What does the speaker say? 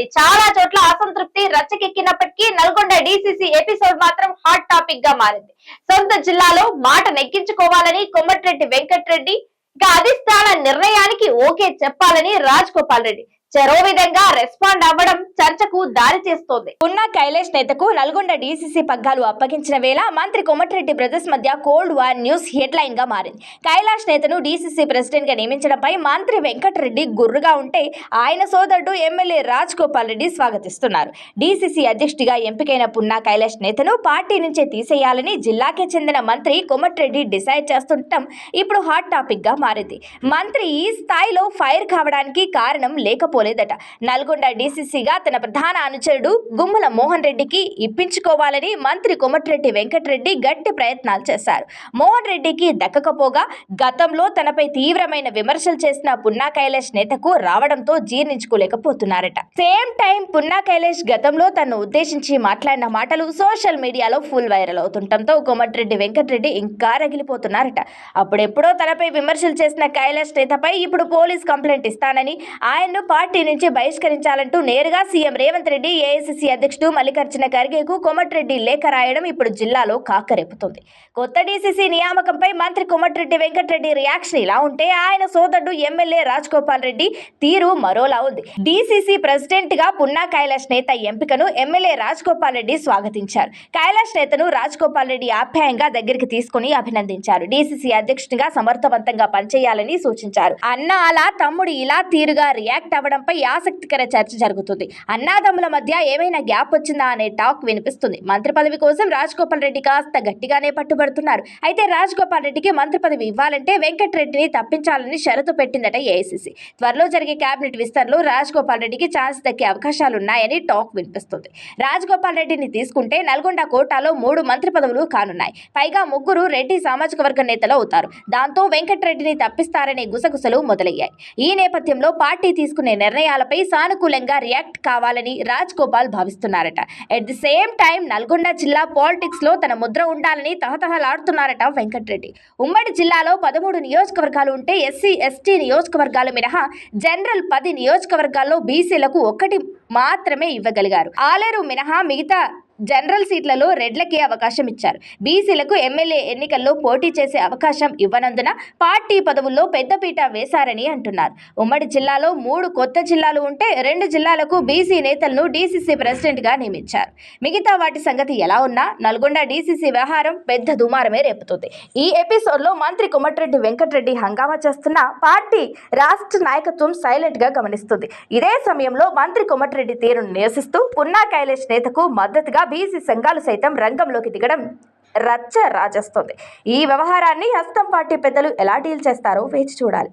మారింది చాలా చోట్ల అసంతృప్తి రచ్చకెక్కినప్పటికీ నల్గొండ డిసిసి ఎపిసోడ్ మాత్రం హాట్ టాపిక్గా మారింది. సొంత జిల్లాలో మాట నెగ్గించుకోవాలని కొమ్మటిరెడ్డి వెంకటరెడ్డి ఇక అధిష్టాన నిర్ణయానికి ఓకే చెప్పాలని రాజ్ గోపాల్ రెడ్డి. చెరో విధంగా రెస్పాండ్ అవ్వడం చర్చకు దారి చేస్తోంది. ఉన్న కైలాష్ నేతకు నల్గొండ డీసీసీ పగ్గాలు అప్పగించిన వేళ మంత్రి కొమటిరెడ్డి బ్రదర్స్ మధ్య కోల్డ్ వార్ న్యూస్ హెడ్లైన్గా మారింది. కైలాష్ నేతను డీసీసీ ప్రెసిడెంట్గా నియమించడంపై మంత్రి వెంకటరెడ్డి గుర్రుగా ఉంటే ఆయన సోదరుడు ఎమ్మెల్యే రాజ్ గోపాల్ రెడ్డి స్వాగతిస్తున్నారు. డీసీసీ అధ్యక్షుడిగా ఎంపికైన పున్నా కైలాష్ నేతను పార్టీ నుంచే తీసేయాలని జిల్లాకే చెందిన మంత్రి కొమటిరెడ్డి డిసైడ్ చేస్తుండటం ఇప్పుడు హాట్ టాపిక్గా మారింది. మంత్రి ఈ స్థాయిలో ఫైర్ కావడానికి కారణం లేకపోలేదట. నల్గొండ డీసీసీగా తన ప్రధాన అనుచరుడు గుమ్మల మోహన్ రెడ్డికి ఇప్పించుకోవాలని మంత్రి కొమటిరెడ్డి వెంకటరెడ్డి గట్టి ప్రయత్నాలు చేశారు. మోహన్ రెడ్డికి దక్కకపోగా గతంలో తనపై తీవ్రమైన విమర్శలు చేసిన పున్నా కైలాష్ నేతకు రావడంతో జీర్ణించుకోలేకపోతున్నారట. సేమ్ టైం పున్నా కైలాష్ గతంలో తను ఉద్దేశించి మాట్లాడిన మాటలు సోషల్ మీడియాలో ఫుల్ వైరల్ అవుతుండటంతో కోమటిరెడ్డి వెంకటరెడ్డి ఇంకా రగిలిపోతున్నారట. అప్పుడెప్పుడో తనపై విమర్శలు చేసిన కైలాష్ నేతపై ఇప్పుడు పోలీస్ కంప్లైంట్ ఇస్తానని ఆయన్ను పార్టీ నుంచి బహిష్కరించాలంటూ నేరుగా సీఎం రేవంత్ రెడ్డి ఏఐసిసి అధ్యక్షుడు మల్లికార్జున ఖర్గేకు కోమటిరెడ్డి లేఖ రాయడం ఇప్పుడు జిల్లాలో కాకరేపుతుంది. కొత్త డీసీసీ నియామకంపై మంత్రి కోమటిరెడ్డి వెంకటరెడ్డి రియాక్షన్ ఇలా ఉంటే ఆయన సోదరుడు ఎమ్మెల్యే రాజ్ గోపాల్ రెడ్డి తీరు మరోలా ఉంది. డీసీసీ ప్రెసిడెంట్గా పున్నా కైలాష్ నేత ఎంపికను ఎమ్మెల్యే రాజ్ గోపాల్ రెడ్డి స్వాగతించారు. కైలాష్ నేతను రాజ్ గోపాల్ రెడ్డి ఆప్యాయంగా దగ్గరికి తీసుకుని అభినందించారు. డీసీసీ అధ్యక్షుడిగా సమర్థవంతంగా పనిచేయాలని సూచించారు. అన్న అలా తమ్ముడు ఇలా తీరుగా రియాక్ట్ అవ్వడంపై ఆసక్తికర చర్చ జరుగుతుంది. అన్నాదమ్ముల మధ్య ఏమైనా గ్యాప్ వచ్చిందా అనే టాక్ వినిపిస్తుంది. మంత్రి పదవి కోసం రాజ్ గోపాల్ రెడ్డి కాస్త గట్టిగానే పట్టుబడుతున్నారు. అయితే రాజ్ గోపాల్ రెడ్డికి మంత్రి పదవి ఇవ్వాలంటే వెంకటరెడ్డిని తప్పించాలని షరతు పెట్టిందట ఏఐసీసీ త్వరలో జరిగే కేబినెట్ విస్తరణలో రాజ్ గోపాల్ రెడ్డికి ఛాన్స్ దక్కే అవకాశాలున్నాయని టాక్ వినిపిస్తుంది. రాజ్ గోపాల్ రెడ్డిని తీసుకుంటే నల్గొండ కోటాలో మూడు మంత్రి పదవులు కానున్నాయి. పైగా ముగ్గురు రెడ్డి సామాజిక వర్గ నేతలు అవుతారు. దాంతో వెంకటరెడ్డిని తప్పిస్తారనే గుసగుసలు మొదలయ్యాయి. ఈ నేపథ్యంలో పార్టీ తీసుకునే నిర్ణయాలపై సానుకూలంగా రియాక్ట్ కావాలని Raj Gopal భావిస్తున్నారట. At the same time Nalgonda జిల్లా పాలిటిక్స్లో తన ముద్ర ఉండాలని తహతహలాడుతున్నారట వెంకటరెడ్డి. ఉమ్మడి జిల్లాలో పదమూడు నియోజకవర్గాలు ఉంటే ఎస్సీ ఎస్టీ నియోజకవర్గాలు మినహా జనరల్ పది నియోజకవర్గాల్లో బీసీలకు ఒకటి మాత్రమే ఇవ్వగలిగారు. ఆలేరు మినహా మిగతా జనరల్ సీట్లలో రెడ్లకే అవకాశం ఇచ్చారు. బీసీలకు ఎమ్మెల్యే ఎన్నికల్లో పోటీ చేసే అవకాశం ఇవ్వనందున పార్టీ పదవుల్లో పెద్దపీట వేశారని అంటున్నారు. ఉమ్మడి జిల్లాలో మూడు కొత్త జిల్లాలు ఉంటే రెండు జిల్లాలకు బీసీ నేతలను డీసీసీ ప్రెసిడెంట్గా నియమించారు. మిగతా వాటి సంగతి ఎలా ఉన్నా నల్గొండ డీసీసీ వ్యవహారం పెద్ద దుమారమే రేపుతుంది. ఈ ఎపిసోడ్లో మంత్రి కొమటిరెడ్డి వెంకటరెడ్డి హంగామా చేస్తున్న పార్టీ రాష్ట్ర నాయకత్వం సైలెంట్గా గమనిస్తుంది. ఇదే సమయంలో మంత్రి కొమటిరెడ్డి తీరును నిరసిస్తూ పున్నా కైలేష్ నేతకు మద్దతుగా బీసీ సంఘాలు సైతం రంగంలోకి దిగడం రచ్చ రాజేస్తోంది. ఈ వ్యవహారాన్ని హస్తం పార్టీ పెద్దలు ఎలా డీల్ చేస్తారో వేచి చూడాలి.